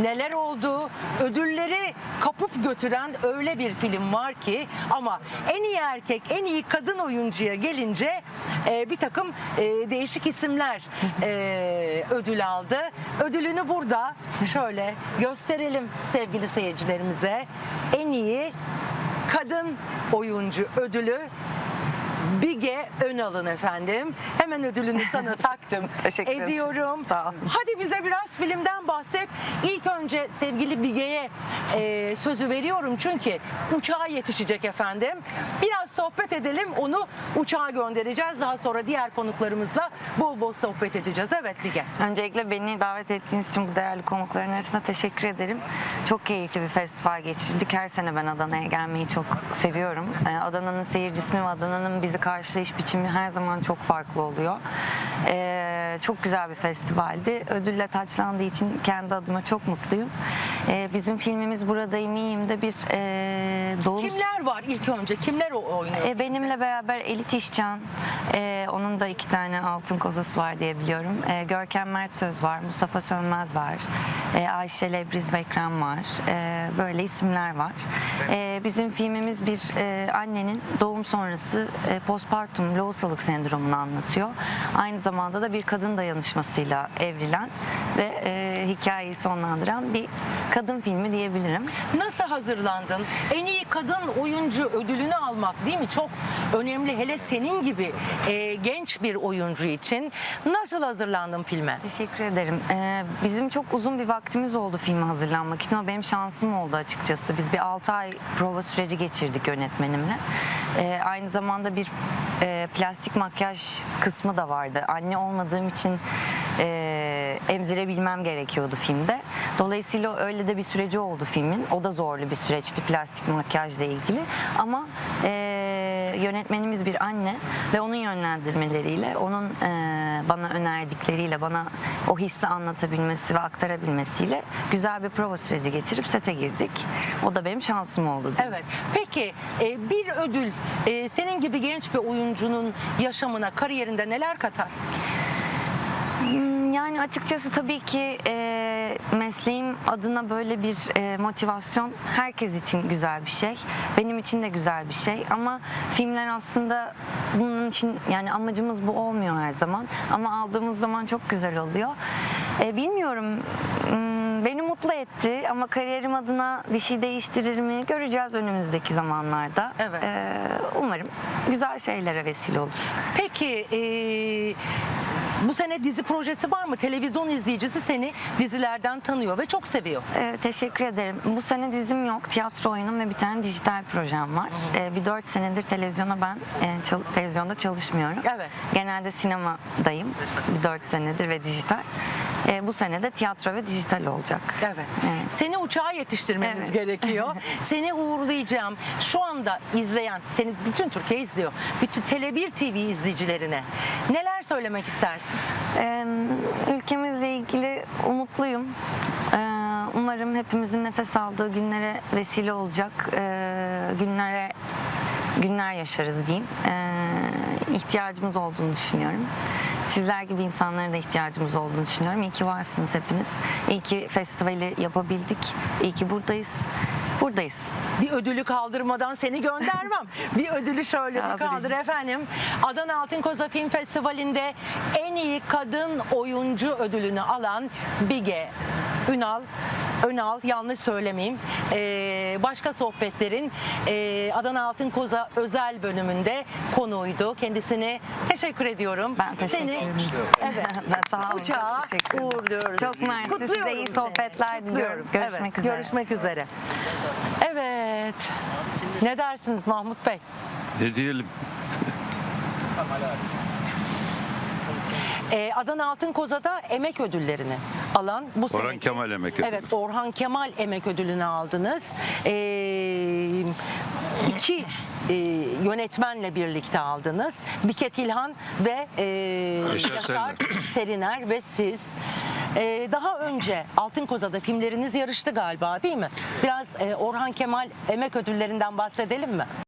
neler oldu, ödülleri kapıp götüren öyle bir film var ki ama en iyi erkek, en iyi kadın oyuncuya gelince e, bir takım e, değişik isimler e, ödül aldı. Ödülünü burada şöyle gösterelim sevgili seyircilerimize. En iyi kadın oyuncu ödülü Bige Önal'ın efendim. Hemen ödülünü sana taktım. Teşekkür ederim. ediyorum. Sağ ol. Hadi bize biraz filmden bahset. İlk önce sevgili Bige'ye e, sözü veriyorum çünkü uçağa yetişecek efendim. Biraz sohbet edelim. Onu uçağa göndereceğiz. Daha sonra diğer konuklarımızla bol bol sohbet edeceğiz. Evet Bige. Öncelikle beni davet ettiğiniz için bu değerli konukların arasında teşekkür ederim. Çok keyifli bir festival geçirdik. Her sene ben Adana'ya gelmeyi çok seviyorum. Ee, Adana'nın seyircisini ve Adana'nın bizi karşılayış biçimi her zaman çok farklı oluyor. Ee, çok güzel bir festivaldi. Ödülle taçlandığı için kendi adıma çok mutluyum. Ee, bizim filmimiz Buradayım İyiyim de bir e, doğum Kimler var ilk önce? Kimler o oynuyor? e, benimle beraber Elit İşcan, e, onun da iki tane altın kozası var diye biliyorum. E, Görkem Mert Söz var, Mustafa Sönmez var, e, Ayşe Lebriz Bekrem var. E, böyle isimler var. E, bizim filmimiz bir e, annenin doğum sonrası e, postpartum lohusalık sendromunu anlatıyor. Aynı zamanda da bir kadın dayanışmasıyla evrilen ve e, hikayeyi sonlandıran bir kadın filmi diyebilirim. Nasıl hazırlandın? En iyi kadın oyuncu ödülünü almak değil mi? Çok önemli. Hele senin gibi e, genç bir oyuncu için. Nasıl hazırlandın filme? Teşekkür ederim. Ee, bizim çok uzun bir vaktimiz oldu filme hazırlanmak için ama benim şansım oldu açıkçası. Biz bir 6 ay prova süreci geçirdik yönetmenimle. Ee, aynı zamanda bir e, plastik makyaj kısmı da vardı. Anne olmadığım için e, emzirebilmem gerekiyordu filmde. Dolayısıyla öyle de bir süreci oldu filmin. O da zorlu bir süreçti plastik makyajla ilgili. Ama e, yönetmenimiz bir anne ve onun yönlendirmeleriyle, onun e, bana önerdikleriyle, bana o hissi anlatabilmesi ve aktarabilmesiyle güzel bir prova süreci geçirip sete girdik. O da benim şansım oldu. diyeyim. Evet. Peki e, bir ödül e, senin gibi genç bir oyuncunun yaşamına, kariyerinde neler katar? Hmm, Yani açıkçası tabii ki e, mesleğim adına böyle bir e, motivasyon herkes için güzel bir şey. Benim için de güzel bir şey ama filmler aslında bunun için yani amacımız bu olmuyor her zaman. Ama aldığımız zaman çok güzel oluyor. E, bilmiyorum hmm, beni mutlu etti ama kariyerim adına bir şey değiştirir mi göreceğiz önümüzdeki zamanlarda. Evet. E, umarım güzel şeylere vesile olur. Peki e, bu sene dizi projesi var mı? Televizyon izleyicisi seni dizilerden tanıyor ve çok seviyor. Ee, teşekkür ederim. Bu sene dizim yok. Tiyatro oyunum ve bir tane dijital projem var. Ee, bir dört senedir televizyona ben e, çal- televizyonda çalışmıyorum. Evet. Genelde sinemadayım. Bir dört senedir ve dijital. Ee, bu sene de tiyatro ve dijital olacak. Evet. Evet. Seni uçağa yetiştirmemiz Evet. gerekiyor. seni uğurlayacağım. Şu anda izleyen, seni bütün Türkiye izliyor. Bütün Tele1 TV izleyicilerine neler söylemek istersin? Ee, ülkemizle ilgili umutluyum. Ee, umarım hepimizin nefes aldığı günlere vesile olacak ee, günlere günler yaşarız diyeyim. Ee, ihtiyacımız olduğunu düşünüyorum. Sizler gibi insanlara da ihtiyacımız olduğunu düşünüyorum. İyi ki varsınız hepiniz. İyi ki festivali yapabildik. İyi ki buradayız. Buradayız. Bir ödülü kaldırmadan seni göndermem. bir ödülü şöyle bir kaldır efendim. Adana Altın Koza Film Festivali'nde en iyi kadın oyuncu ödülünü alan Bige Ünal Önal yanlış söylemeyeyim. Ee, başka sohbetlerin e, Adana Altın Koza özel bölümünde konuğuydu. Kendisine teşekkür ediyorum. Ben teşekkür Seni, ederim. Evet. Sağ olun. Uçağa uğurluyoruz. Çok mersi. Size iyi sohbetler diliyorum. Görüşmek Evet, üzere. Görüşmek üzere. Evet. Ne dersiniz Mahmut Bey? Ne diyelim? Ee, Adana Altın Koza'da emek ödüllerini alan bu Orhan seneki- Kemal Emek Ödülü. Evet Orhan Kemal Emek Ödülünü aldınız. Ee, iki e, yönetmenle birlikte aldınız. Biket İlhan ve e, Yaşar Yaşar Seriner ve siz. Ee, daha önce Altın Koza'da filmleriniz yarıştı galiba değil mi? Biraz e, Orhan Kemal Emek Ödüllerinden bahsedelim mi?